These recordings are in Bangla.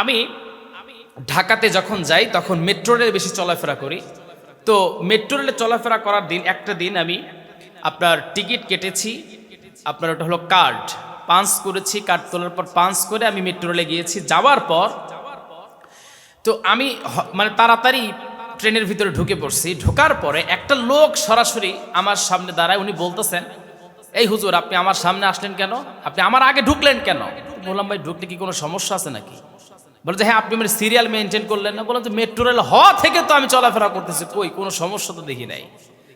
আমি ঢাকাতে যখন যাই, তখন মেট্রো রেলে বেশি চলাফেরা করি। তো মেট্রো রেলে চলাফেরা করার দিন, একটা দিন আমি আপনার টিকিট কেটেছি। আপনার ওটা হলো কার্ড পাঞ্চ করেছি কার্ড তোলার পর পাঞ্চ করে আমি মেট্রো রেলে গিয়েছি। যাওয়ার পর, তো আমি মানে তাড়াতাড়ি ট্রেনের ভিতরে ঢুকে পড়ছি। ঢোকার পরে একটা লোক সরাসরি আমার সামনে দাঁড়ায়। উনি বলতেছেন, এই হুজুর, আপনি আমার সামনে আসলেন কেন? আপনি আমার আগে ঢুকলেন কেন? বললাম, ভাই, ঢুকলে কি কোনো সমস্যা আছে নাকি? বলে যে হ্যাঁ আপনি মানে সিরিয়াল মেনটেন করলেন না। বললাম যে মেট্রো রেল হ থেকে তো আমি চলাফেরা করতেছি। কই, কোনো সমস্যা তো দেখি নাই।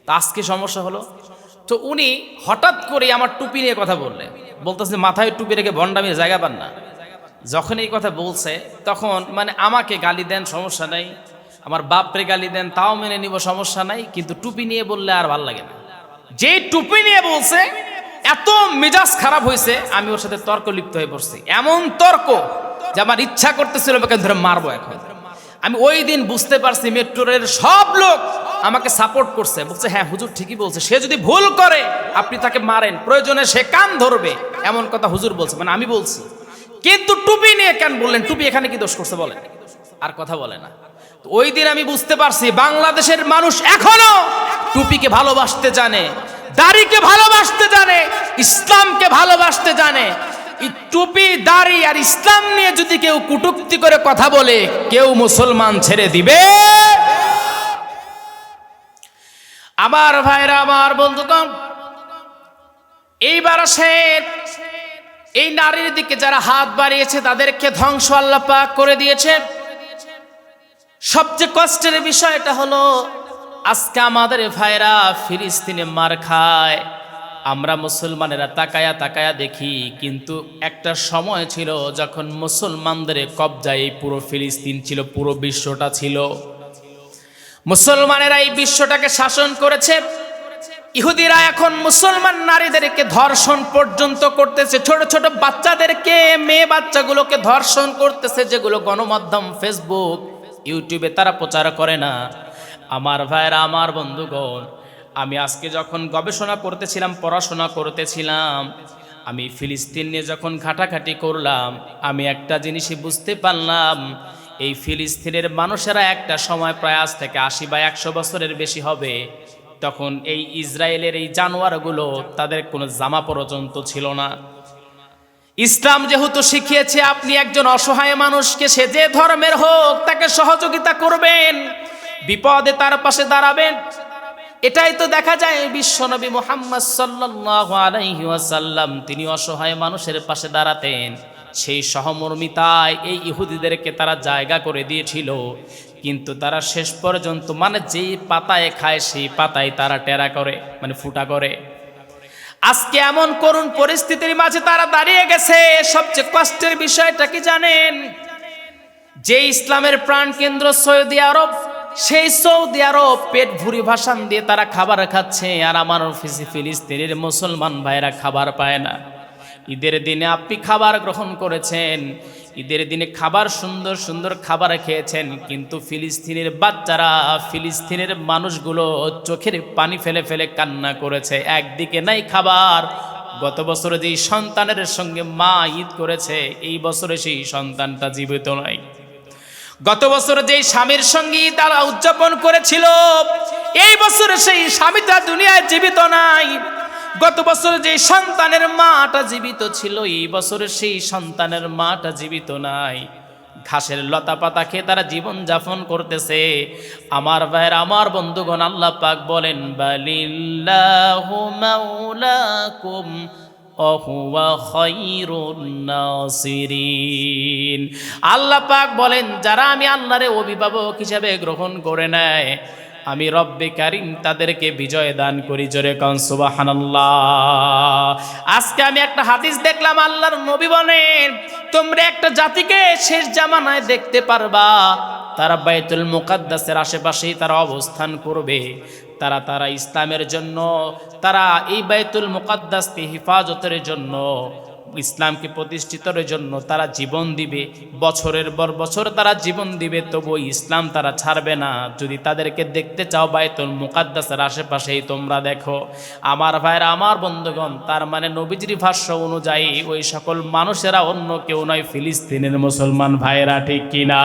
তা আজকে সমস্যা হলো, তো উনি হঠাৎ করে আমার টুপি নিয়ে কথা বললেন। বলতেছে, মাথায় টুপি রেখে ভণ্ডামির জায়গা পান না। যখন এই কথা বলছে, তখন মানে আমাকে গালি দেন, সমস্যা নাই। আমার বাপরে গালি দেন, তাও মেনে নিব, সমস্যা নাই। কিন্তু টুপি নিয়ে বললে আর ভালো লাগে না। যে টুপি নিয়ে বলছে এত মেজাজ খারাপ হয়েছে, আমি ওর সাথে তর্ক লিপ্ত হয়ে পড়ছি। এমন তর্ক যে আমার ইচ্ছা করতেছিল ওকে ধরে মারবো এখন। আমি ওই দিন বুঝতে পারছি মেট্রো রেলের সব লোক আমাকে সাপোর্ট করছে। বলছে হ্যাঁ হুজুর ঠিকই বলছে। সে যদি ভুল করে, আপনি তাকে মারেন। প্রয়োজনে সে কান ধরবে। এমন কথা হুজুর বলছে মানে আমি বলছি। কিন্তু টুপি নিয়ে কেন বললেন? টুপি এখানে কি দোষ করছে বলেন? আর কথা বলে না। ওই দিন আমি বুঝতে পারছি বাংলাদেশের মানুষ এখনও টুপিকে ভালোবাসতে জানে। দাড়িকে ভালোবাসতে জানে, ইসলামকে ভালোবাসতে জানে। টুপি, দাড়ি আর ইসলাম নিয়ে যদি কেউ কুটুক্তি করে কথা বলে, কেউ মুসলমান ছেড়ে দিবে। আমার ভাইরা, আমার বন্ধুগণ এইবার আসে এই নারীর দিকে যারা হাত বাড়িয়েছে, তাদেরকে ধ্বংস আল্লাহ পাক করে দিয়েছে। সবচেয়ে কষ্টের বিষয়টা হলো আজকে আমাদের ভাইরা ফিলিস্তিনে মার খায়। আমরা মুসলমানেরা তাকায়া তাকায়া দেখি, কিন্তু একটা সময় ছিল যখন মুসলমানদের কবজায় এই পুরো ফিলিস্তিন ছিল, পুরো বিশ্বটা ছিল। মুসলমানেরা এই বিশ্বটাকে শাসন করেছে। ইহুদিরা এখন মুসলমান নারীদেরকে ধর্ষণ পর্যন্ত করতেছে। ছোট ছোট বাচ্চাদেরকে, মেয়ে বাচ্চাগুলোকে ধর্ষণ করতেছে, যেগুলো গণমাধ্যম ফেসবুক ইউটিউবে তারা প্রচার করে না। আমার ভাইরা আমার বন্ধুগণ, আমি আজকে যখন গবেষণা করতেছিলাম, পড়াশোনা করতেছিলাম, আমি ফিলিস্তিন নিয়ে যখন ঘাটাঘাটি করলাম, আমি একটা জিনিসই বুঝতে পারলাম, এই ফিলিস্তিনের মানুষেরা একটা সময় প্রায় আজ থেকে আশি বা একশো বছরের বেশি হবে। তখন এই ইসরায়েলের এই জানোয়ারগুলো তাদের কোনো জামা পর্যন্ত ছিল না। ইসলাম যেহেতু শিখিয়েছে, আপনি একজন অসহায় মানুষকে সে যে ধর্মের হোক, তাকে সহযোগিতা করবেন। বিপদে তার পাশে দাঁড়াবেন। এটাই তো দেখা যায় বিশ্বনবী মোহাম্মদ সাল্লাল্লাহু আলাইহি তিনি অসহায় মানুষের পাশে দাঁড়াতেন। সেই সহমর্মিতায় এই ইহুদিদেরকে তারা জায়গা করে দিয়েছিল। কিন্তু তারা শেষ পর্যন্ত মানে যেই পাতায় খায়, সেই পাতায় তারা টেরা করে মানে ফুটা করে। আজকে এমন করুণ পরিস্থিতির মাঝে তারা দাঁড়িয়ে গেছে। সবচেয়ে কষ্টের বিষয়টা কি জানেন? যে ইসলামের প্রাণ কেন্দ্র সৌদি আরব সেই সৌদি আরব পেট ভুরি ভাসান দিয়ে তারা খাবার খাচ্ছে, আর আমার ফিলিস্তিনের মুসলমান ভাইরা খাবার পায় না। ঈদের দিনে আপনি খাবার গ্রহণ করেছেন, ঈদের দিনে খাবার সুন্দর সুন্দর খাবার খেয়েছেন, কিন্তু ফিলিস্তিনের বাচ্চারা, ফিলিস্তিনের মানুষগুলো চোখের পানি ফেলে ফেলে কান্না করেছে। একদিকে নাই খাবার, গত বছরে যেই সন্তানের সঙ্গে মা ঈদ করেছে, এই বছরে সেই সন্তানটা জীবিত নয় গত বছর যেই স্বামীর সঙ্গে তারা উদযাপন করেছিল, এই বছরে সেই স্বামীটা দুনিয়ায় জীবিত নাই। গত বছর যে সন্তানের মাটা জীবিত ছিল, এই বছরে সেই সন্তানের মাটা জীবিত নাই। ঘাসের লতা পাতা খেয়ে তারা জীবন যাপন করতেছে। আমার ভাইয়ের, আমার বন্ধুগণ আল্লাহ পাক বলেন, বালিল্লাহু মাওলাকুম আল্লাহ পাক বলেন, যারা আমি আল্লাহরে অভিভাবক হিসাবে গ্রহণ করে নেয়, আমি রব্বে কারিম তাদেরকে বিজয় দান করি, জোরে কন সুবহানাল্লাহ। আজকে আমি একটা হাদিস দেখলাম, আল্লাহর নবী বলেন, তোমরা একটা জাতিকে শেষ জামানায় দেখতে পারবা। তারা বাইতুল মুকাদ্দাসের আশেপাশেই তারা অবস্থান করবে। তারা তারা ইসলামের জন্য, তারা এই বাইতুল মুকাদ্দাসকে হেফাজতের জন্য ইসলামকে প্রতিষ্ঠিতের জন্য তারা জীবন দিবে, বছরের পর বছর তারা জীবন দিবে তবু ইসলাম তারা ছাড়বে না। যদি তাদেরকে দেখতে চাও বাইতুল মুকাদ্দাসের আশেপাশেই, তোমরা দেখো, আমার ভাইরা আমার বন্ধুগণ, তার মানে নবীজির ভাষ্য অনুযায়ী ওই সকল মানুষেরা অন্য কেউ নয়, ফিলিস্তিনের মুসলমান ভাইরা ঠিক কিনা?